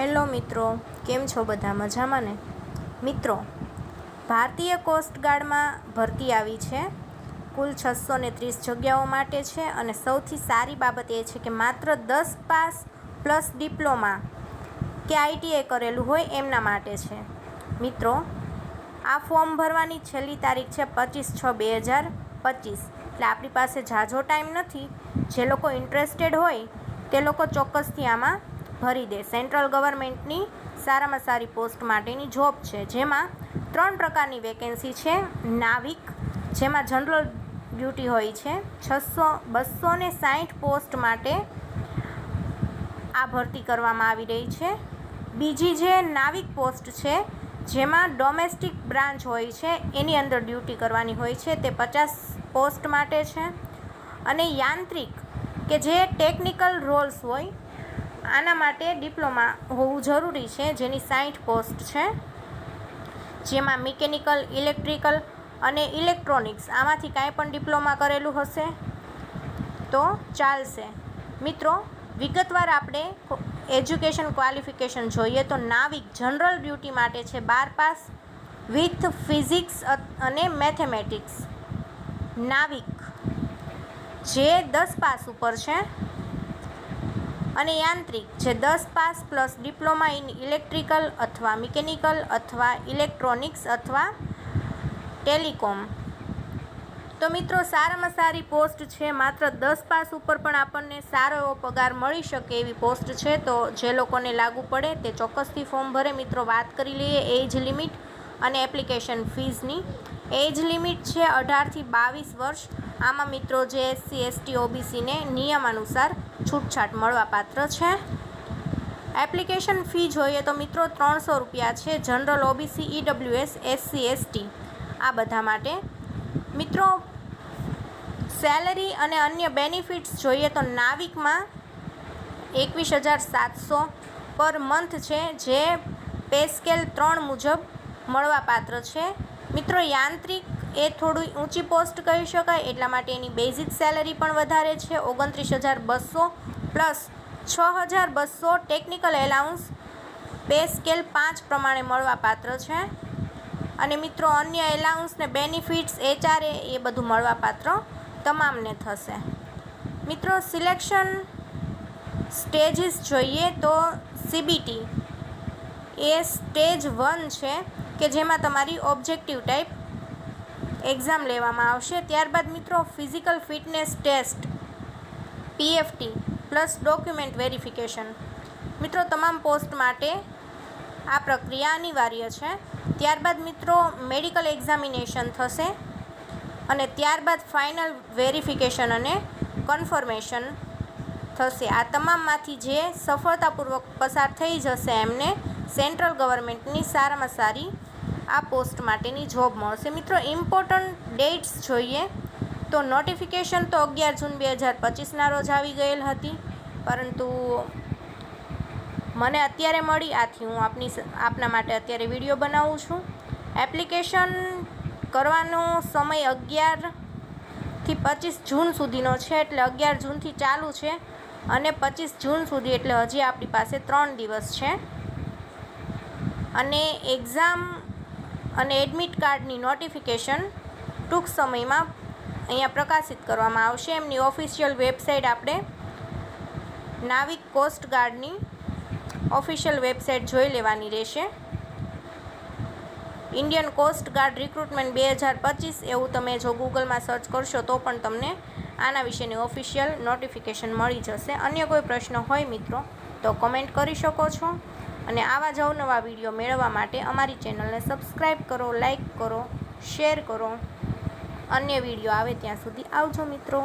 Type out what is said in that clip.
Hello મિત્રો, કેમ છો બધા મજામાં ને? મિત્રો, ભારતીય કોસ્ટગાર્ડમાં ભરતી આવી છે. કુલ છસો ને ત્રીસ જગ્યાઓ માટે છે અને સૌથી સારી બાબત એ છે કે માત્ર દસ પાસ પ્લસ ડિપ્લોમા કે આઈટીઆઈ કરેલું હોય એમના માટે છે. મિત્રો, આ ફોર્મ ભરવાની છેલ્લી તારીખ છે પચીસ છ બે હજાર પચીસ. એટલે આપણી પાસે ઝાઝો ટાઈમ નથી. જે લોકો ઇન્ટરેસ્ટેડ હોય તે લોકો ચોક્કસથી આમાં ભરી દે. સેન્ટ્રલ ગવર્મેન્ટની સારામાં સારી પોસ્ટ માટેની જોબ છે. જેમાં ત્રણ પ્રકારની વેકેન્સી છે. નાવિક, જેમાં જનરલ ડ્યુટી હોય છે. છસો, બસો ને સાઠ પોસ્ટ માટે આ ભરતી કરવામાં આવી રહી છે. બીજી જે નાવિક પોસ્ટ છે, જેમાં ડોમેસ્ટિક બ્રાન્ચ હોય છે, એની અંદર ડ્યુટી કરવાની હોય છે, તે પચાસ પોસ્ટ માટે છે. અને યાંત્રિક, કે જે ટેકનિકલ રોલ્સ હોય આના માટે ડિપ્લોમા હોવું જરૂરી છે, જેની સાઠ પોસ્ટ છે. જેમાં મિકેનિકલ, ઇલેક્ટ્રિકલ અને ઇલેક્ટ્રોનિક્સ આમાંથી કાંઈ પણ ડિપ્લોમા કરેલું હશે તો ચાલશે. મિત્રો, વિગતવાર આપણે એજ્યુકેશન ક્વોલિફિકેશન જોઈએ તો નાવિક જનરલ ડ્યુટી માટે છે બાર પાસ વિથ ફિઝિક્સ અને મેથેમેટિક્સ. નાવિક જે દસ પાસ ઉપર છે અને યાંત્રિક જે દસ pass plus diploma in electrical અથવા મિકેનિકલ અથવા ઇલેક્ટ્રોનિક્સ અથવા ટેલિકોમ. તો મિત્રો, સારામાં સારી પોસ્ટ છે. માત્ર દસ પાસ ઉપર પણ આપણને સારો એવો પગાર મળી શકે એવી પોસ્ટ છે. તો જે લોકોને લાગુ પડે તે ચોક્કસથી ફોર્મ ભરે. મિત્રો, વાત કરી લઈએ એજ લિમિટ અને એપ્લિકેશન ફીઝની. એજ લિમિટ છે અઢારથી બાવીસ વર્ષ. આમાં મિત્રો, જે એસસી, એસટી ઓબીસીને નિયમ અનુસાર છૂટછાટ મળવાપાત્ર છે. એપ્લિકેશન ફી જોઈએ તો મિત્રો ત્રણસો રૂપિયા છે, general OBC EWS SC, ST. આ બધા માટે. મિત્રો, સેલરી અને અન્ય બેનિફિટ્સ જોઈએ તો નાવિકમાં એકવીસ હજાર સાતસો પર મંથ છે, જે પે સ્કેલ ત્રણ મુજબ મળવાપાત્ર છે. મિત્રો, યાંત્રિક એ થોડું ઊંચી પોસ્ટ કહી શકાય, એટલા માટે એની બેઝિક સેલરી પણ વધારે છે, ઓગણત્રીસ હજાર બસો પ્લસ છ હજાર બસો ટેકનિકલ એલાઉન્સ, બે સ્કેલ પાંચ પ્રમાણે મળવાપાત્ર છે. અને મિત્રો, અન્ય એલાઉન્સ ને બેનિફિટ્સ એચઆરએ એ બધું મળવાપાત્ર તમામને થશે. મિત્રો, સિલેક્શન સ્ટેજીસ જોઈએ તો સીબીટી એ સ્ટેજ વન છે, કે જેમાં તમારી ઓબ્જેક્ટિવ ટાઈપ એક્ઝામ લેવામાં આવશે. ત્યારબાદ મિત્રો, physical fitness test, PFT, plus document verification. મિત્રો, તમામ પોસ્ટ માટે આ પ્રક્રિયા અનિવાર્ય છે. ત્યારબાદ મિત્રો, મેડિકલ એક્ઝામિનેશન થશે અને ત્યારબાદ ફાઇનલ વેરિફિકેશન અને કન્ફર્મેશન થશે. આ તમામમાંથી જે સફળતાપૂર્વક પસાર થઈ જશે એમને સેન્ટ્રલ ગવર્મેન્ટની સારામાં સારી આ પોસ્ટ માટેની જોબ મળશે. મિત્રો ઇમ્પોર્ટન્ટ ડેટ્સ જોઈએ. તો નોટિફિકેશન તો અગિયાર જૂન બે હજાર પચીસના રોજ આવી ગયેલ હતી. પરંતુ મને અત્યારે મળી. આથી હું આપની આપના માટે અત્યારે વીડિયો બનાવું છું. એપ્લિકેશન કરવાનો સમય અગિયારથી પચીસ જૂન સુધીનો છે, એટલે અગિયાર જૂનથી ચાલુ છે અને પચીસ જૂન સુધી, એટલે હજી આપણી પાસે ત્રણ દિવસ છે. અને એક્ઝામ અને એડમિટ કાર્ડની નોટિફિકેશન ટૂંક સમયમાં અહીંયા પ્રકાશિત કરવામાં આવશે. એમની ઓફિશિયલ વેબસાઇટ આપણે નાવિક કોસ્ટ ગાર્ડની ઓફિશિયલ વેબસાઇટ જોઈ લેવાની રહેશે. ઇન્ડિયન કોસ્ટ ગાર્ડ રિક્રુટમેન્ટ બે હજાર પચીસ એવું તમે જો ગૂગલમાં સર્ચ કરશો તો પણ તમને આના વિશેની ઓફિશિયલ નોટિફિકેશન મળી જશે. અન્ય કોઈ પ્રશ્ન હોય મિત્રો તો કમેન્ટ કરી શકો છો. અને આવા જ અવનવા વીડિયો મેળવવા માટે અમારી ચેનલને સબસ્ક્રાઈબ કરો લાઈક કરો, શેર કરો. અન્ય વીડિયો આવે ત્યાં સુધી આવજો મિત્રો.